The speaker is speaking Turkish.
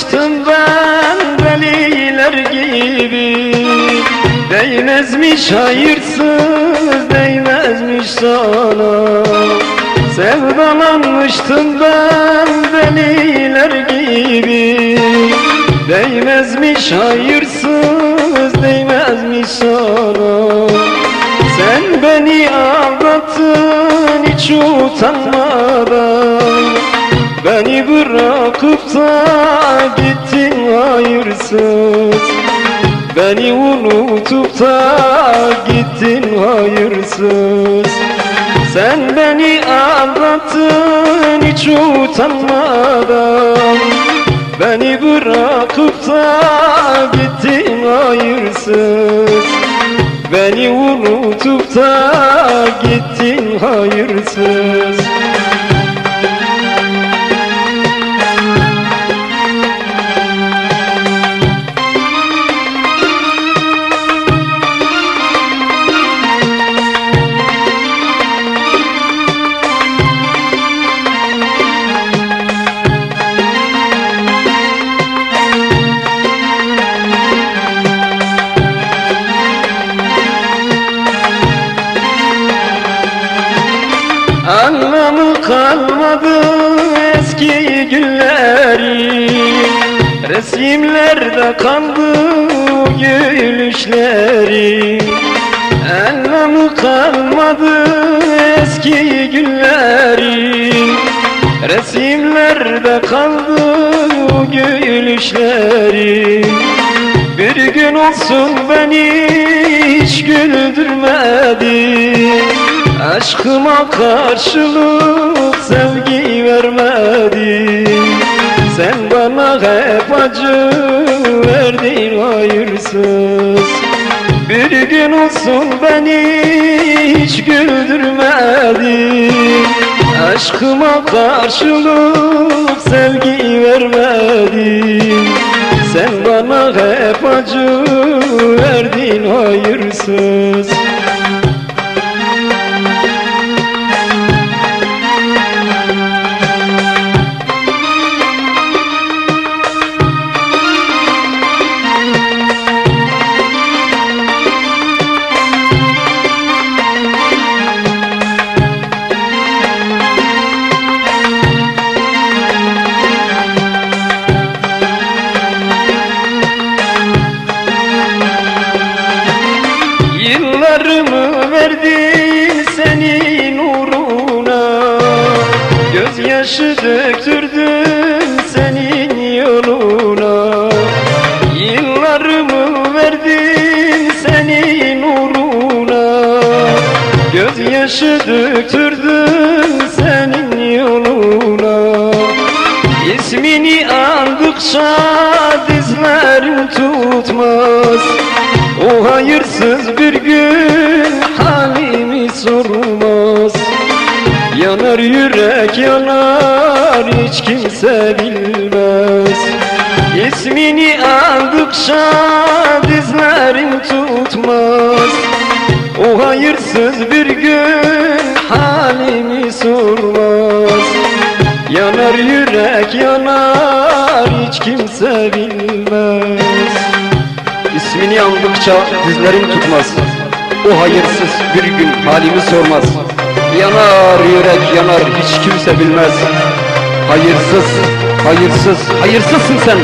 Kaçtım ben veliler gibi. Değmezmiş hayırsız değmezmiş sana Sevdalanmıştım ben deliler gibi. Değmezmiş hayırsız değmezmiş sana Sen beni aldattın hiç utanmadan Beni bırakıp da Beni unutup da gittin hayırsız. Sen beni aldattın hiç utanmadan. Beni bırakıp da gittin hayırsız. Beni unutup da gittin hayırsız kalmadı eski günleri Resimlerde kaldı gülüşleri Anlamı kalmadı eski günlerin Resimlerde kaldı gülüşleri Bir gün olsun beni hiç güldürmedi Aşkıma karşılık sevgi vermedi. Sen bana hep acı verdin hayırsız. Bir gün olsun beni hiç güldürmedi. Aşkıma karşılık sevgi vermedi. Sen bana hep acı verdin hayırsız Gözyaşı döktürdüm senin yoluna. Yıllarımı verdim senin uğruna. Gözyaşı döktürdüm senin yoluna. İsmini andıkça dizlerim tutmaz. O hayırsız bir gün halimi sormaz. Yanar yürek yanar hiç kimse bilmez. İsmini aldıkça dizlerim tutmaz. O hayırsız bir gün halimi sormaz. Yanar yürek yanar hiç kimse bilmez. İsmini andıkça dizlerim tutmaz. O hayırsız bir gün halimi sormaz Yanar yürek yanar hiç kimse bilmez. Hayırsız, hayırsız, hayırsızsın sen